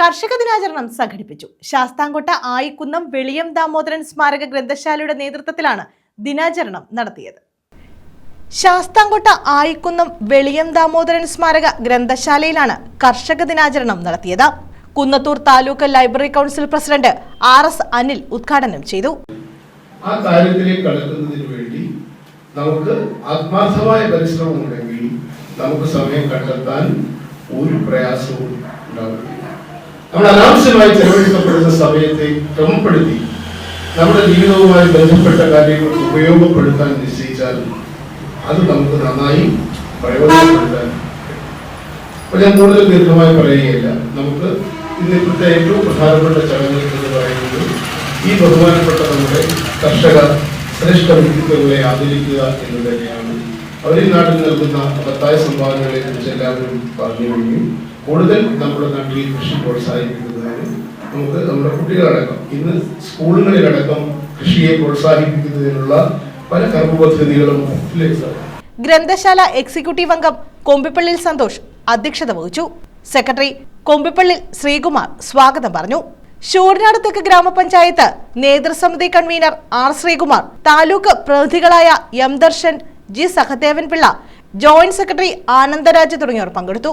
കർഷക ദിനാചരണം സംഘടിപ്പിച്ചു. ശാസ്താംകോട്ട ആയിക്കുന്നം വെളിയം ദാമോദരൻ സ്മാരക ഗ്രന്ഥശാലയുടെ നേതൃത്വത്തിലാണ് ദിനാചരണം നടത്തിയത്. ശാസ്താംകോട്ട ആയിക്കുന്നം വെളിയം ദാമോദരൻ സ്മാരക ഗ്രന്ഥശാലയിലാണ് കർഷക ദിനാചരണം നടത്തിയത്. Kunnathur taluk library council president R S Anil ഉദ്ഘാടനം ചെയ്തു. ആ കാര്യത്തിലേക്ക് കടക്കുന്നതിന് വേണ്ടി നമുക്ക് ആത്മാർത്ഥമായ പരിശ്രമം ഉണ്ടെങ്കിൽ നമുക്ക് സമയം കണ്ടെത്താൻ ഒരു പ്രയാസവും ഉണ്ടാവില്ല നമ്മൾ അനാവശ്യമായി ചെലവഴിക്കപ്പെടുന്ന സമയത്തെ ക്രമപ്പെടുത്തി നമ്മുടെ ജീവിതവുമായി ബന്ധപ്പെട്ട കാര്യങ്ങൾ ഉപയോഗപ്പെടുത്താൻ നിശ്ചയിച്ചാൽ അത് നമുക്ക് നന്നായി പ്രയോജനപ്പെടുത്താൻ അപ്പൊ ഞാൻ കൂടുതൽ ദീർഘമായി പറയുകയില്ല. നമുക്ക് ഇന്ന് ഇപ്പോഴത്തെ ഏറ്റവും പ്രധാനപ്പെട്ട ചടങ്ങ് എന്ന് പറയുന്നത് ഈ ബഹുമാനപ്പെട്ട നമ്മുടെ കർഷക ശ്രേഷ്ഠ വ്യക്തിത്വങ്ങളെ ആദരിക്കുക എന്ന് തന്നെയാണ്. അവരിൽ നാട്ടിൽ നൽകുന്ന മഹത്തായ സംഭാവനകളെ കുറിച്ച് എല്ലാവരും പറഞ്ഞു കഴിഞ്ഞു. കൂടുതൽ നമ്മുടെ നാട്ടിൽ കൃഷി പ്രോത്സാഹിപ്പിക്കുന്നതിന് നമുക്ക് നമ്മുടെ കുട്ടികളടക്കം ഇന്ന് സ്കൂളുകളിലടക്കം കൃഷിയെ പ്രോത്സാഹിപ്പിക്കുന്നതിനുള്ള പല കർമ്മ പദ്ധതികളും ഗ്രന്ഥശാല എക്സിക്യൂട്ടീവ് അംഗം കൊമ്പിപ്പള്ളിൽ സന്തോഷ് അധ്യക്ഷത വഹിച്ചു. സെക്രട്ടറി കൊമ്പിപ്പള്ളിൽ ശ്രീകുമാർ സ്വാഗതം പറഞ്ഞു. ഷൂർനാട് തെക്ക് ഗ്രാമപഞ്ചായത്ത് നേതൃസമിതി convener R Sreekumar taluk പ്രതിനിധികളായ M Darshan G Sahadevan Pillai joint secretary Anandaraj തുടങ്ങിയവർ പങ്കെടുത്തു.